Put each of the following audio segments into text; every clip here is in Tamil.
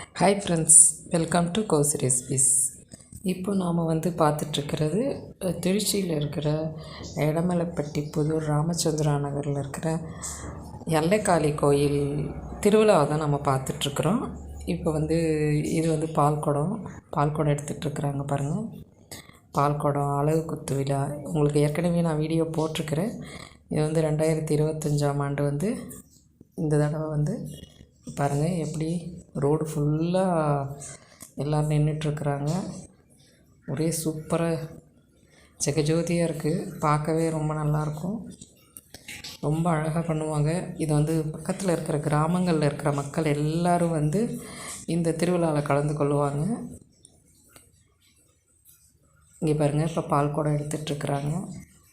ஹாய் ஃப்ரெண்ட்ஸ் வெல்கம் டு கோஸ் ரெசிபிஸ் இப்போ நாம் வந்து பார்த்துட்ருக்கிறது திருச்சியில் இருக்கிற எடமலைப்பட்டி புதூர் ராமச்சந்திரா நகரில் இருக்கிற எல்லைக்காளி கோயில் திருவிழாவை தான் நம்ம பார்த்துட்ருக்குறோம். இப்போ வந்து இது வந்து பால்குடம் பால்குடம் எடுத்துகிட்ருக்குறாங்க பாருங்கள் பால்குடம் அழகு குத்து விழா உங்களுக்கு ஏற்கனவே நான் வீடியோ போட்டிருக்கிறேன். இது வந்து ரெண்டாயிரத்தி இருபத்தஞ்சாம் ஆண்டு வந்து இந்த தடவை வந்து பாருங்கள் எப்படி ரோடு ஃபுல்லாக எல்லோரும் நின்றுட்டுருக்குறாங்க ஒரே சூப்பராக ஜெகஜோதியாக இருக்குது பார்க்கவே ரொம்ப நல்லாயிருக்கும். ரொம்ப அழகாக பண்ணுவாங்க. இது வந்து பக்கத்தில் இருக்கிற கிராமங்களில் இருக்கிற மக்கள் எல்லோரும் வந்து இந்த திருவிழாவில் கலந்து கொள்ளுவாங்க இங்கே பாருங்கள் இப்போ பால் குடம் எடுத்துகிட்ருக்குறாங்க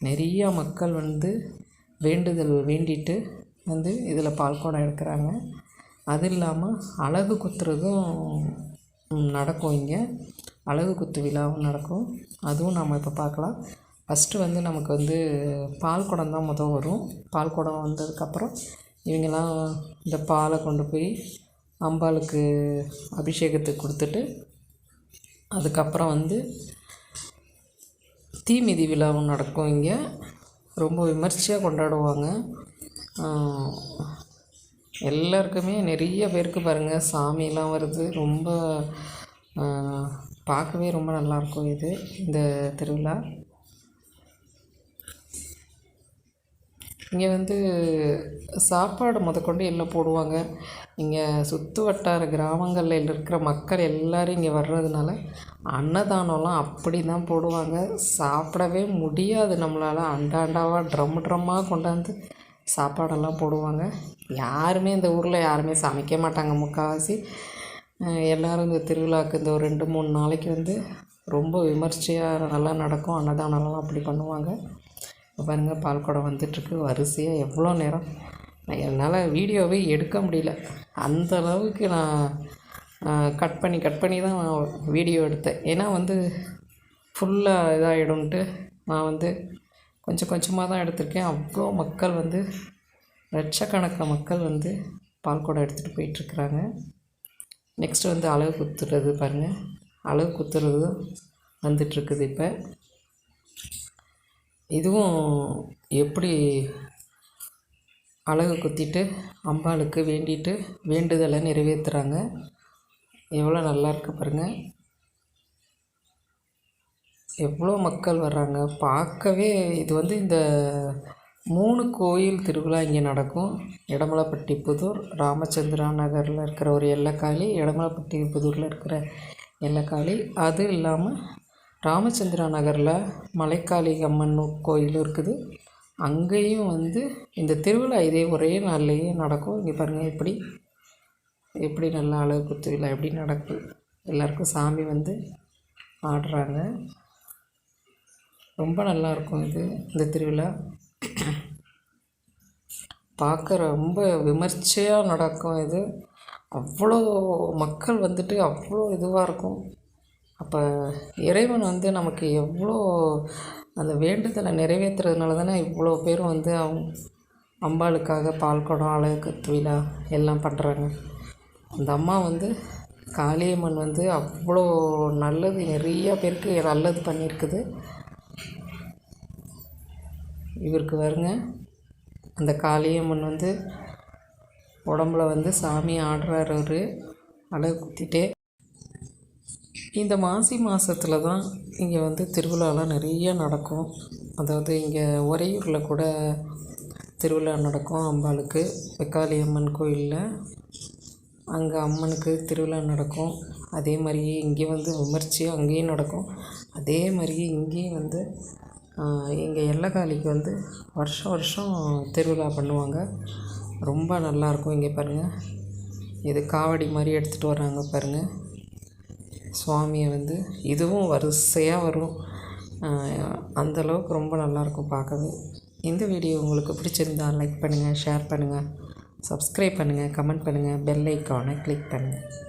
நிறையா மக்கள் வந்து வேண்டுதல் வேண்டிட்டு வந்து இதில் பால் குடம் எடுக்கிறாங்க. அது இல்லாமல் அலகு குத்துறதும் நடக்கும் இங்கே. அலகு குத்து விழாவும் நடக்கும். அதுவும் நம்ம இப்போ பார்க்கலாம் ஃபஸ்ட்டு வந்து நமக்கு வந்து பால் குடம் தான் மொதல் வரும். பால் குடம் வந்ததுக்கப்புறம் இவங்கெல்லாம் இந்த பாலை கொண்டு போய் அம்பாளுக்கு அபிஷேகத்துக்கு கொடுத்துட்டு அதுக்கப்புறம் வந்து தீமிதி விழாவும் நடக்கும் இங்கே. ரொம்ப விமர்சையாக கொண்டாடுவாங்க. எல்லாருக்குமே நிறைய பேருக்கு பாருங்கள் சாமியெல்லாம் வருது. ரொம்ப பார்க்கவே ரொம்ப நல்லாயிருக்கும் இது இந்த திருவிழா. இங்கே வந்து சாப்பாடு முதற்கொண்டு எல்லாம் போடுவாங்க. இங்கே சுற்று வட்டார கிராமங்களில் இருக்கிற மக்கள் எல்லோரும் இங்கே வர்றதுனால அன்னதானம்லாம் அப்படி தான் போடுவாங்க. சாப்பிடவே முடியாது நம்மளால். அண்டாண்டாவாக ட்ரம் ட்ரம்மாக கொண்டாந்து சாப்பாடெல்லாம் போடுவாங்க. யாருமே இந்த ஊரில் யாருமே சமைக்க மாட்டாங்க. முக்கால்வாசி எல்லோரும் இந்த திருவிழாவுக்கு இந்த ஒரு ரெண்டு மூணு நாளைக்கு வந்து ரொம்ப விமர்சையாக நல்லா நடக்கும். அன்னதானம்லாம் அப்படி பண்ணுவாங்க. இப்போ பாருங்கள் பால் குடம் வந்துட்டுருக்கு. வரிசையாக எவ்வளோ நேரம்? என்னால் வீடியோவே எடுக்க முடியல. அந்த அளவுக்கு நான் கட் பண்ணி கட் பண்ணி தான் நான் வீடியோ எடுத்தேன். ஏன்னா வந்து ஃபுல்லாக இதாகிடும்ன்ட்டு நான் வந்து கொஞ்சம் கொஞ்சமாக தான் எடுத்திருக்கேன். அவ்வளோ மக்கள் வந்து லட்சக்கணக்கான மக்கள் வந்து பால்குடம் எடுத்துகிட்டு போயிட்டுருக்குறாங்க. நெக்ஸ்ட்டு வந்து அளவு குத்துறது பாருங்கள் அளவு குத்துறது வந்துட்டுருக்குது இப்போ. இதுவும் எப்படி அழகு குத்திட்டு அம்பாளுக்கு வேண்டிட்டு வேண்டுதலை நிறைவேற்றுறாங்க எவ்வளோ நல்லா இருக்கு பாருங்கள் எவ்வளோ மக்கள் வர்றாங்க. பார்க்கவே இது வந்து இந்த மூணு கோயில் திருவிழா இங்கே நடக்கும். இடமலைப்பட்டி புதூர் ராமச்சந்திரா நகரில் இருக்கிற ஒரு எல்லக்காளி இடமலைப்பட்டி புதூரில் இருக்கிற எல்லக்காளி அது இல்லாமல் ராமச்சந்திரா நகரில் மலைக்காளி அம்மன் கோயில் இருக்குது. அங்கேயும் வந்து இந்த திருவிழா இதே ஒரே நாள்லேயே நடக்கும். இங்கே பாருங்கள் எப்படி எப்படி நல்லா அழகு திருவிழா எப்படி நடக்குது எல்லாருக்கும் சாமி வந்து ஆடுறாங்க. ரொம்ப நல்லாயிருக்கும் இது இந்த திருவிழா. பார்க்க ரொம்ப விமர்சையாக நடக்கும் இது. அவ்வளோ மக்கள் வந்துட்டு அவ்வளோ இதுவாக இருக்கும். அப்போ இறைவன் வந்து நமக்கு எவ்வளோ அந்த வேண்டுதலை நிறைவேற்றுறதுனால தானே இவ்வளோ பேரும் வந்து அவங்க அம்பாளுக்காக பால் குடம் அழகு விழா எல்லாம் பண்ணுறாங்க அந்த அம்மா வந்து காளியம்மன் வந்து அவ்வளோ நல்லது நிறையா பேருக்கு நல்லது பண்ணியிருக்குது. இவருக்கு வருங்க. அந்த காளியம்மன் வந்து உடம்புல வந்து சாமி ஆடுறாரு அவர். அழகு குத்திட்டே. இந்த மாசி மாதத்தில் தான் இங்கே வந்து திருவிழாலாம் நிறைய நடக்கும். அதாவது இங்கே உறையூரில் கூட திருவிழா நடக்கும் அம்பாளுக்கு. வெக்காளி அம்மன் கோயிலில் அங்கே அம்மனுக்கு திருவிழா நடக்கும். அதே மாதிரியே இங்கே வந்து விமர்ச்சி அங்கேயும் நடக்கும். அதே மாதிரியே இங்கேயும் வந்து எங்கள் எல்லக்காளிக்கு வந்து வருஷம் வருஷம் திருவிழா பண்ணுவாங்க. ரொம்ப நல்லாயிருக்கும் இங்கே பாருங்கள் இது காவடி மாதிரி எடுத்துகிட்டு வராங்க பாருங்கள் சுவாமியை வந்து இதுவும் வரிசையாக வரும். அந்தளவுக்கு ரொம்ப நல்லாயிருக்கும் பார்க்கவே. இந்த வீடியோ உங்களுக்கு பிடிச்சிருந்தால் லைக் பண்ணுங்கள் ஷேர் பண்ணுங்கள் சப்ஸ்கிரைப் பண்ணுங்கள் கமெண்ட் பண்ணுங்கள் பெல் ஐக்கானை கிளிக் பண்ணுங்கள்